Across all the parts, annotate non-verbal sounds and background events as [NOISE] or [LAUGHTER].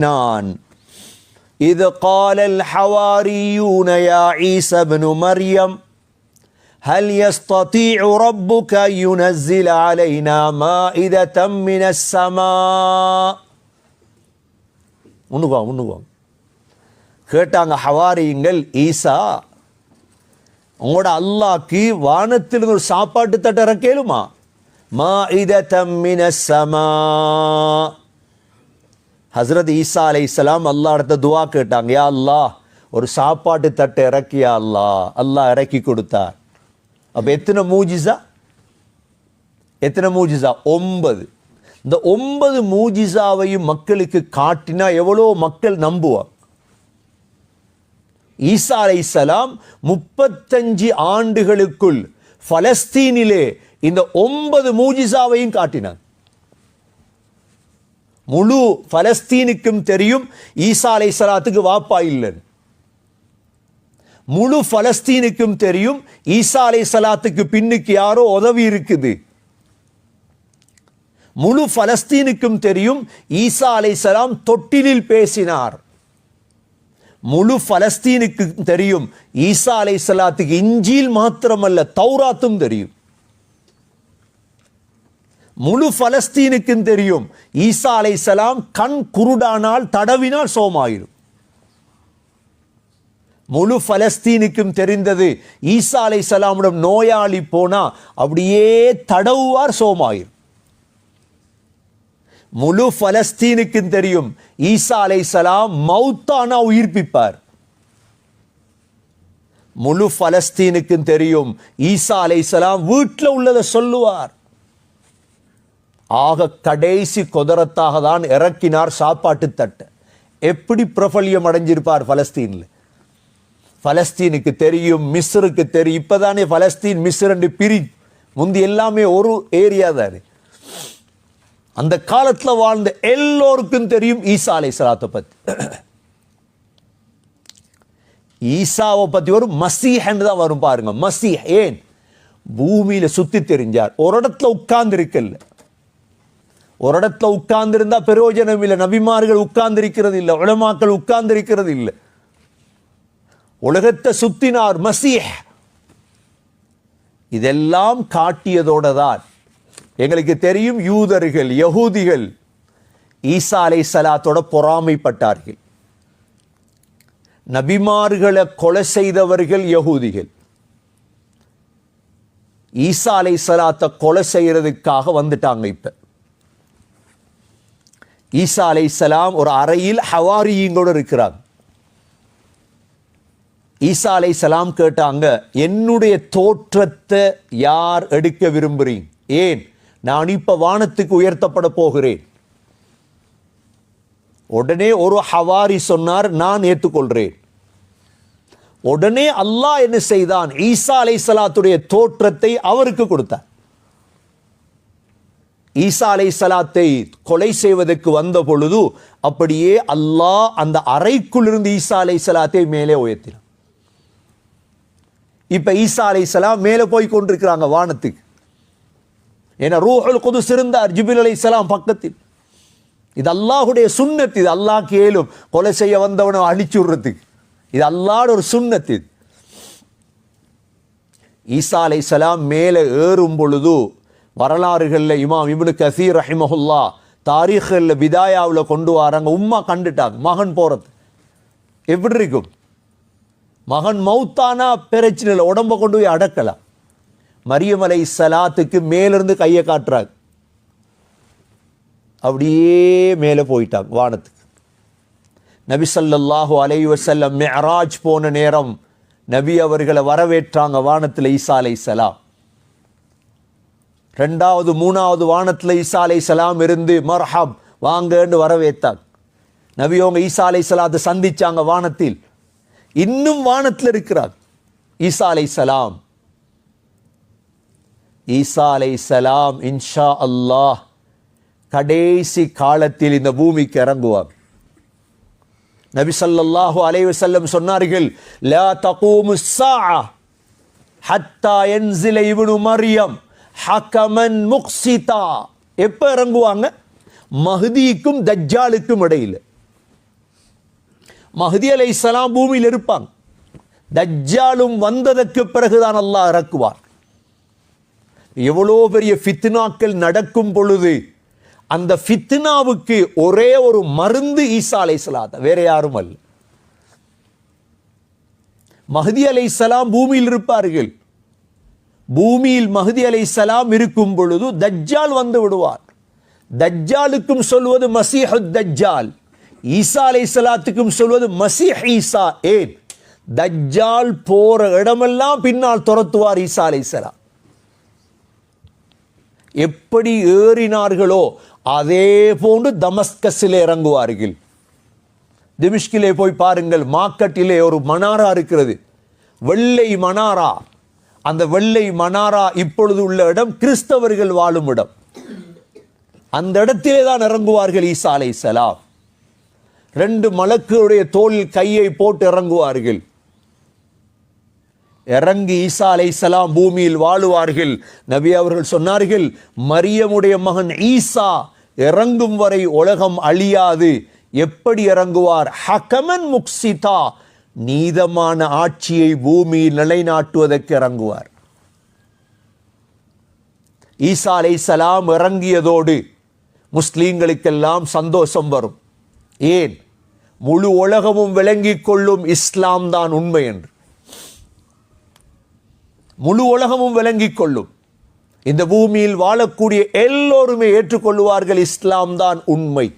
நான் إذ قال الحواريون يا عيسى ابن مريم هل يستطيع ربك أن ينزل علينا مائدة من السماء முன்னுக்கு வாங்க முன்னுக்கு வாங்க கேட்டாங்க ஹவாரியுங்கள் ஈசா உங்களோட அல்லாக்கு வானத்திலிருந்து ஒரு சாப்பாட்டு தட்டை இறக்கேலுமா மா இத தம்மின சமா ஹசரத் ஈசா அலை இஸ்லாம் அல்லா இடத்த துவா கேட்டாங்க யா அல்லாஹ் ஒரு சாப்பாட்டு தட்டை இறக்கியா அல்லா அல்லாஹ். இறக்கி கொடுத்தார். அப்போ எத்தனை மூஜிசா எத்தனை மூஜிசா ஒன்பது. இந்த ஒன்பது மூஜிசாவையும் மக்களுக்கு காட்டினா எவ்வளோ மக்கள் நம்புவாங்க? ஈசா அலைசலாம் முப்பத்தஞ்சு ஆண்டுகளுக்குள் பலஸ்தீனிலே இந்த ஒன்பது மூஜிசாவையும் காட்டினார் முழு பலஸ்தீனுக்கும் தெரியும் ஈசா அலைசலாத்துக்கு வாப்பா இல்லைன்னு. முழு பலஸ்தீனுக்கும் தெரியும் ஈசா அலைசலாத்துக்கு பின்னுக்கு யாரோ உதவி இருக்குது. முழு பலஸ்தீனுக்கும் தெரியும் ஈசா அலைசலாம் தொட்டிலில் பேசினார். முழு பலஸ்தீனுக்கு தெரியும் ஈசா அலை சலாத்துக்கு இஞ்சியில் மாத்திரமல்ல தௌராத்தும் தெரியும். முழு பலஸ்தீனுக்கும் தெரியும். ஈசா அலை சலாம் கண் குருடானால் தடவினால் சோமாயிரும். முழு பலஸ்தீனுக்கும் தெரிந்தது ஈசா அலை சலாமிடம் நோயாளி போனா அப்படியே தடவுவார் சோமாயிரும். முழு பலஸ்தீனுக்கும் தெரியும் ஈசா அலை சலாம் மௌத்தானா உயிர்ப்பிப்பார். முழு பலஸ்தீனுக்கும் தெரியும் ஈசா அலை சலாம் வீட்டில் உள்ளதை சொல்லுவார். ஆக கடைசி கொதரத்தாக தான் இறக்கினார் சாப்பாட்டு தட்டை. எப்படி பிரபல்யம் அடைஞ்சிருப்பார் பலஸ்தீனில்? பலஸ்தீனுக்கு தெரியும் மிஸ்ருக்கு தெரியும். இப்போ தானே பலஸ்தீன் மிஸ்ர் என்று பிரி முந்தி எல்லாமே ஒரு ஏரியா தானே. அந்த காலத்தில் வாழ்ந்த எல்லோருக்கும் தெரியும் ஈசா அலை சலாத்தை பற்றி ஈசாவை பற்றி ஒரு மசீஹ் தான் வரும் பாருங்க. மசீஹ் ஏன்? பூமியில் சுற்றி தெரிஞ்சார். ஒரு இடத்துல உட்கார்ந்து இருக்கல்ல ஒரு இடத்துல உட்கார்ந்திருந்தா பிரயோஜனம் இல்லை நபிமார்கள் உட்கார்ந்து இருக்கிறது இல்லை உலமாக்கள் உட்கார்ந்து இருக்கிறது இல்லை உலகத்தை சுத்தினார் மசீஹ் இதெல்லாம் காட்டியதோட தான் எங்களுக்கு தெரியும் யூதர்கள் யகூதிகள் ஈசா அலை சலாத்தோட பொறாமைப்பட்டார்கள் நபிமார்களை கொலை செய்தவர்கள் யகூதிகள் ஈசா அலை சலாத்தை கொலை செய்யறதுக்காக வந்துட்டாங்க இப்போ ஈசா அலை சலாம் ஒரு அறையில் ஹவாரியுங்களோட இருக்கிறாங்க ஈசா அலை சலாம் கேட்டாங்க என்னுடைய தோற்றத்தை யார் எடுக்க விரும்புகிறீங்க? ஏன்? நான் இப்ப வானத்துக்கு உயர்த்தப்பட போகிறேன். உடனே ஒரு ஹவாரி சொன்னார் நான் ஏற்றுக்கொள்கிறேன். உடனே அல்லாஹ் என்ன செய்தான்? ஈசா அலை சலாத்துடைய தோற்றத்தை அவருக்கு கொடுத்தார். ஈசா அலை சலாத்தை கொலை செய்வதற்கு வந்த பொழுது அப்படியே அல்லாஹ் அந்த அறைக்குள்ளிருந்து ஈசா அலை சலாத்தை மேலே உயர்த்தினான். இப்ப ஈசா அலை சலாம் மேலே போய் கொண்டிருக்கிறாங்க வானத்துக்கு. ஏன்னா ரூஹல் கொது சிறந்தார் ஜிபில் அலை சலாம் பக்கத்தில். இது அல்லாஹுடைய சுண்ணத்து இது அல்லாஹ் கேளும் கொலை செய்ய வந்தவனை அழிச்சு விடுறதுக்கு. இது அல்லாட ஒரு சுண்ணத்து ஈசா அலை சலாம் மேலே ஏறும் பொழுது வரலாறுகளில் இமாம் இபுனு கசீர் ரஹிமஹுல்லா தாரீഖில் விதாயாவில் கொண்டு வராங்க. உம்மா கண்டுட்டாங்க. மகன் போகிறது எப்படி இருக்கும்? மகன் மௌத்தானா? பிரச்சனை இல்லை. உடம்ப கொண்டு போய் அடக்கலாம். மரியமலை சலாத்துக்கு மேலிருந்து கையை காட்டுறாங்க. அப்படியே மேலே போயிட்டாங்க வானத்துக்கு. நபி அலை அலைஹி வஸல்லம் மிஅராஜ் போன நேரம் நபி அவர்களை வரவேற்றாங்க வானத்தில் ஈசா அலை சலாம் ரெண்டாவது மூணாவது வானத்தில் ஈசா அலை சலாம் இருந்து மர்ஹப் வாங்கன்னு வரவேத்தாங்க நபி ஈசா அலை சலாத்தை சந்திச்சாங்க வானத்தில். இன்னும் வானத்தில் இருக்கிறார். ஈசா அலை சலாம். ஈசா அலை சலாம் இன்ஷா அல்லாஹ் கடைசி காலத்தில் இந்த பூமிக்கு இறங்குவார். நபி சல்லாஹூ அலைவு செல்லம் சொன்னார்கள் லா தகூமு சா ஹத்தா யன்ஸில இப்னு மரியம். ஹக்கமன் முக்சிதா. எப்ப இறங்குவாங்க? மஹதிக்கும் தஜ்ஜாலுக்கும் இடையில. மஹதி அலைஹிஸ்ஸலாம் பூமியில் இருப்பாங்க. தஜ்ஜாலும் வந்ததற்கு பிறகுதான் அல்லாஹ் இறக்குவார். எவ்வளோ பெரிய ஃபித்னாக்கள் நடக்கும் பொழுது அந்த ஃபித்னாவுக்கு ஒரே ஒரு மருந்து ஈசா அலைஹிஸ்ஸலாத் வேற யாரும் அல்ல. மஹதி சலாம் பூமியில் இருப்பார்கள். பூமியில் மஹதி சலாம் இருக்கும் பொழுது தஜ்ஜால் வந்து விடுவார். தஜ்ஜாலுக்கும் சொல்வது மசீஹு தஜ்ஜால். ஈசா சலாத்துக்கும் சொல்வது மசீஹ் ஈசா ஏன்? தஜ்ஜால் போற இடமெல்லாம் பின்னால் துரத்துவார் ஈசா அலைஹிஸ்ஸலாம் எப்படி ஏறினார்களோ அதே போன்று தமஸ்கஸில் இறங்குவார்கள். திமிஷ்கிலே போய் பாருங்கள் மார்க்கெட்டிலே ஒரு மனாரா இருக்கிறது. வெள்ளை மனாரா அந்த வெள்ளை மனாரா இப்பொழுது உள்ள இடம் கிறிஸ்தவர்கள் வாழும் இடம். அந்த இடத்திலே தான் இறங்குவார்கள் ஈசா அலை சலாம் ரெண்டு மலக்குடைய தோளில் கையை போட்டு இறங்குவார்கள். இறங்கி ஈசா சலாம் பூமியில் வாழுவார்கள். நபி அவர்கள் சொன்னார்கள் மரியமுடைய மகன் ஈசா இறங்கும் வரை உலகம் அழியாது. எப்படி இறங்குவார்? ஹகமன் முக்சிதா. நீதமான ஆட்சியை பூமியில் நிலைநாட்டுவதற்கு இறங்குவார். ஈசா சலாம் இறங்கியதோடு முஸ்லீம்களுக்கெல்லாம் சந்தோஷம் வரும். ஏன்? முழு உலகமும் விளங்கிக் கொள்ளும் இஸ்லாம் தான் உண்மை என்று. முழு உலகமும் விளங்கிக் கொள்ளும். இந்த பூமியில் வாழக்கூடிய எல்லோருமே ஏற்றுக்கொள்வார்கள் இஸ்லாம் தான் உண்மை.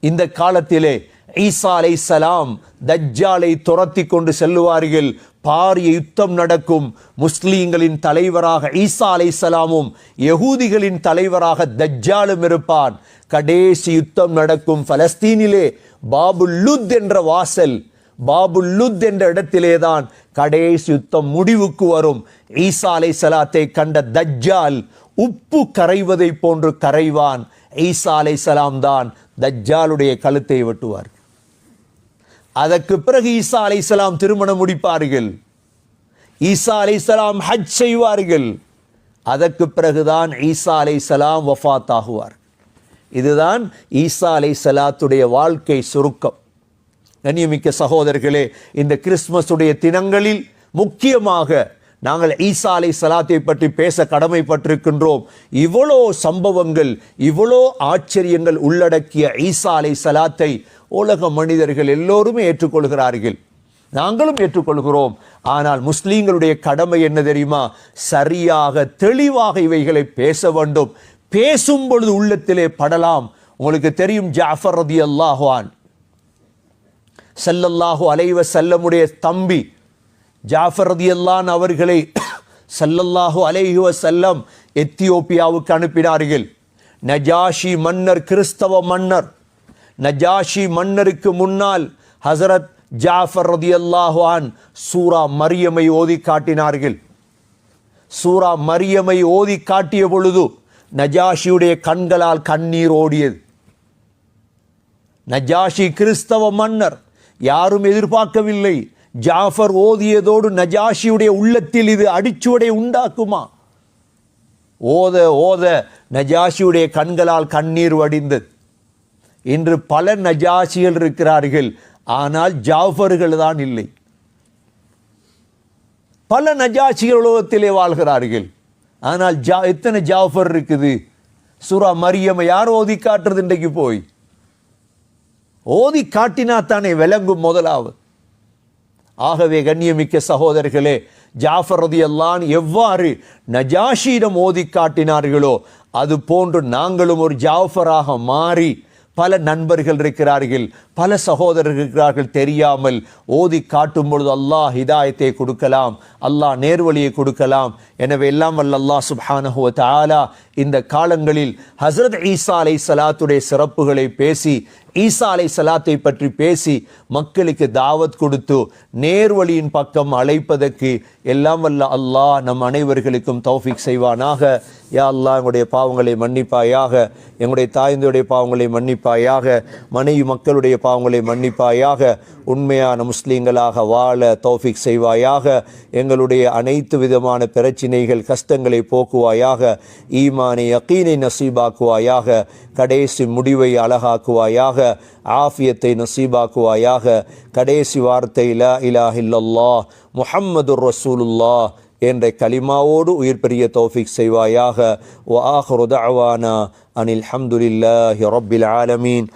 இந்த காலத்திலே ஈசா அலை சலாம் தஜ்ஜாலை துரத்தி கொண்டு செல்லுவார்கள். பாரிய யுத்தம் நடக்கும். முஸ்லீம்களின் தலைவராக ஈசா அலை சலாமும் யகூதிகளின் தலைவராக தஜ்ஜாலும் இருப்பான். கடைசி யுத்தம் நடக்கும் பலஸ்தீனிலே பாபுல்லுத் என்ற வாசல். பாபுல்லுத் என்ற என்ற இடத்திலேதான் கடைசி யுத்தம் முடிவுக்கு வரும். ஈசா அலை சலாத்தை கண்ட தஜ்ஜால் உப்பு கரைவதை போன்று கரைவான். ஈசா அலை சலாம் தான் தஜ்ஜாலுடைய கழுத்தை வெட்டுவார் அதற்கு பிறகு ஈசா அலை இஸ்லாம் திருமணம் முடிப்பார்கள். ஈசா அலை இஸ்லாம் ஹஜ் செய்வார்கள். அதற்கு பிறகுதான் ஈசா அலை சலாம் வஃத் ஆகுவார் இதுதான் ஈசா அலை சலாத்துடைய வாழ்க்கை சுருக்கம். கண்ணியமிக்க சகோதரர்களே இந்த கிறிஸ்துமஸுடைய தினங்களில் முக்கியமாக நாங்கள் ஈசா அலை சலாத்தை பற்றி பேச கடமைப்பட்டிருக்கின்றோம். இவ்வளோ சம்பவங்கள் இவ்வளோ ஆச்சரியங்கள் உள்ளடக்கிய ஈசா அலை சலாத்தை உலக மனிதர்கள் எல்லோருமே ஏற்றுக்கொள்கிறார்கள். நாங்களும் ஏற்றுக்கொள்கிறோம். ஆனால் முஸ்லீம்களுடைய கடமை என்ன தெரியுமா? சரியாக தெளிவாக இவைகளை பேச வேண்டும். பேசும் பொழுது உள்ளத்திலே படலாம். உங்களுக்கு தெரியும் ஜாஃபர் ரதி அல்லாஹான் செல்லல்லாஹு அலைவ செல்லமுடைய தம்பி ஜாஃபர் ரதியல்லான் அவர்களை [COUGHS] சல்லல்லாஹு அலேஹி வசல்லம் எத்தியோப்பியாவுக்கு அனுப்பினார்கள். நஜாஷி மன்னர் கிறிஸ்தவ மன்னர். நஜாஷி மன்னருக்கு முன்னால் ஹசரத் ஜாஃபர் ரதியல்லாஹான் சூரா மரியமை ஓதி காட்டினார்கள். சூரா மரியமை ஓதி காட்டிய பொழுது நஜாஷியுடைய கண்களால் கண்ணீர் ஓடியது. நஜாஷி கிறிஸ்தவ மன்னர் யாரும் எதிர்பார்க்கவில்லை. ஜாஃபர் ஓதியதோடு நஜாஷியுடைய உள்ளத்தில் இது அடிச்சுவடை உண்டாக்குமா? ஓத ஓத நஜாஷியுடைய கண்களால் கண்ணீர் வடிந்தது. இன்று பல நஜாஷிகள் இருக்கிறார்கள் ஆனால் ஜாஃபர்கள் தான் இல்லை. பல நஜாஷிகள் உலகத்திலே வாழ்கிறார்கள். ஆனால் ஜா எத்தனை ஜாஃபர் இருக்குது? சுரா மரியம்மை யார் ஓதி காட்டுறது இன்றைக்கு போய்? ஓதி காட்டினா தானே விளங்கும் முதலாவது. ஆகவே கண்ணியமிக்க சகோதரர்களே ஜாஃபர் ரதியல்லான் எவ்வாறு நஜாஷியிடம் ஓதி காட்டினார்களோ அது போன்று நாங்களும் ஒரு ஜாஃபராக மாறி பல நண்பர்கள் இருக்கிறார்கள் பல சகோதரர்கள் இருக்கிறார்கள். தெரியாமல் ஓதி காட்டும் பொழுது அல்லாஹ் ஹிதாயத்தை கொடுக்கலாம் அல்லாஹ் நேர்வழியை கொடுக்கலாம். எனவே எல்லாம் வல்ல அல்லாஹ் சுப்ஹானஹு தாலா இந்த காலங்களில் ஹஸ்ரத் ஈசா அலை சலாத்துடைய சிறப்புகளை பேசி ஈசா அலை சலாத்தை பற்றி பேசி மக்களுக்கு தாவத் கொடுத்து நேர்வழியின் பக்கம் அழைப்பதற்கு எல்லாம் வல்ல அல்லாஹ் நம் அனைவர்களுக்கும் தௌஃபிக் செய்வானாக. யா அல்லா எங்களுடைய பாவங்களை மன்னிப்பாயாக. எங்களுடைய தாய்ந்தோடைய பாவங்களை மன்னிப்பாயாக. மனைவி மக்களுடைய பாவங்களை மன்னிப்பாயாக. உண்மையான முஸ்லீம்களாக வாழ தௌஃபிக் செய்வாயாக. எங்களுடைய அனைத்து விதமான பிரச்சினைகள் கஷ்டங்களை போக்குவாயாக. ஈமானை யக்கீனை நசீபாக்குவாயாக. கடைசி முடிவை அழகாக்குவாயாக. ஆஃபியத்தை நசீபாக்குவாயாக கடைசி வார்த்தை லா இலாஹ இல்லல்லாஹ் முஹம்மதுர் ரசூலுல்லாஹ் என்ற கலிமாவோடு உயிர் பெரிய தௌஃபிக் செய்வாயாக வ ஆஹ்ரு தஅவானா அனில் ஹம்துலில்லாஹி ரப்பில் ஆலமீன்